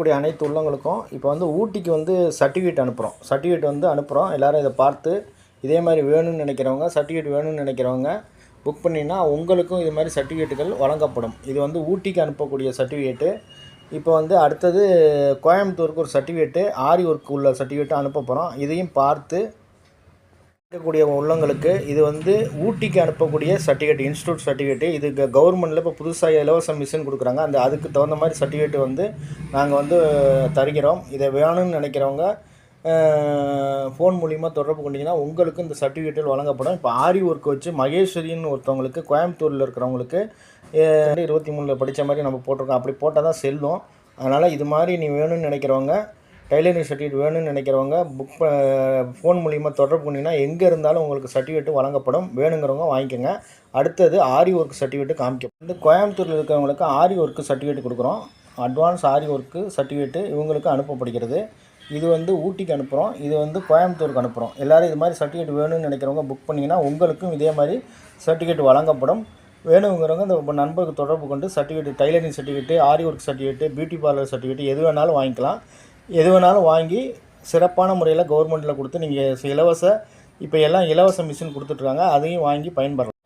பார்க்கக்கூடிய அனைத்து உள்ளங்களுக்கும் இப்போ வந்து ஊட்டிக்கு வந்து சர்டிஃபிகேட் அனுப்புகிறோம் சர்டிஃபிகேட் வந்து அனுப்புகிறோம் எல்லோரும் இதை பார்த்து இதே மாதிரி வேணும்னு நினைக்கிறவங்க சர்டிஃபிகேட் வேணும்னு நினைக்கிறவங்க புக் பண்ணினா உங்களுக்கும் இது மாதிரி சர்டிஃபிகேட்டுகள் வழங்கப்படும். இது வந்து ஊட்டிக்கு அனுப்பக்கூடிய சர்டிஃபிகேட்டு இப்போ வந்து அடுத்தது கோயம்புத்தூருக்கு ஒரு சர்டிஃபிகேட்டு ஆரி ஒர்க்கு உள்ள சர்டிஃபிகேட்டு அனுப்ப போகிறோம் இதையும் பார்த்து இருக்கக்கூடிய உள்ளவங்களுக்கு இது வந்து ஊட்டிக்கு அனுப்பக்கூடிய சர்டிஃபிகேட் இன்ஸ்டியூட் சர்டிஃபிகேட்டு இது கவர்மெண்ட்டில் இப்போ புதுசாக இலவச மிஷின் கொடுக்குறாங்க. அந்த அதுக்கு தகுந்த மாதிரி சர்டிஃபிகேட் வந்து நாங்கள் வந்து தருகிறோம். இதை வேணும்னு நினைக்கிறவங்க ஃபோன் மூலிமா தொடர்பு கொண்டீங்கன்னா உங்களுக்கு இந்த சர்டிஃபிகேட்டில் வழங்கப்படும். இப்போ ஆரி ஒர்க் வச்சு மகேஸ்வரின்னு ஒருத்தவங்களுக்கு கோயம்புத்தூரில் இருக்கிறவங்களுக்கு இருபத்தி மூணில் படித்த மாதிரி நம்ம போட்டிருக்கோம். அப்படி போட்டால் தான் செல்லும். அதனால் இது மாதிரி நீ வேணும்னு நினைக்கிறவங்க டைலரிங் சர்டிஃபிகேட் வேணும்னு நினைக்கிறவங்க புக் ஃபோன் மூலிமா தொடர்பு பண்ணிங்கன்னா எங்கே இருந்தாலும் உங்களுக்கு சர்டிஃபிகேட் வழங்கப்படும். வேணுங்கிறவங்க வாங்கிக்கோங்க. அடுத்தது ஆரி ஒர்க் சர்டிஃபிகேட் காமிக்கும். இந்த கோயம்புத்தூரில் இருக்கிறவங்களுக்கு ஆரி ஒர்க்கு சர்டிஃபிகேட் கொடுக்குறோம். அட்வான்ஸ் ஆரி ஒர்க்கு சர்டிஃபிகேட்டு இவங்களுக்கு அனுப்பப்படுகிறது. இது வந்து ஊட்டிக்கு அனுப்புகிறோம் இது வந்து கோயம்புத்தூருக்கு அனுப்புகிறோம் எல்லோரும் இது மாதிரி சர்டிஃபிகேட் வேணும்னு நினைக்கிறவங்க புக் பண்ணிங்கன்னா உங்களுக்கும் இதே மாதிரி சர்டிஃபிகேட் வழங்கப்படும். வேணுங்கிறவங்க இந்த நண்பருக்கு தொடர்பு கொண்டு certificate tailoring certificate Aari work certificate beauty parlour certificate எது வேணாலும் வாங்கிக்கலாம். எது வேணாலும் வாங்கி சிறப்பான முறையில் கவர்மெண்ட்டில் கொடுத்து நீங்கள் இலவச இப்போ எல்லாம் இலவச மிஷின் கொடுத்துட்ருக்காங்க அதையும் வாங்கி பயன்பெறலாம்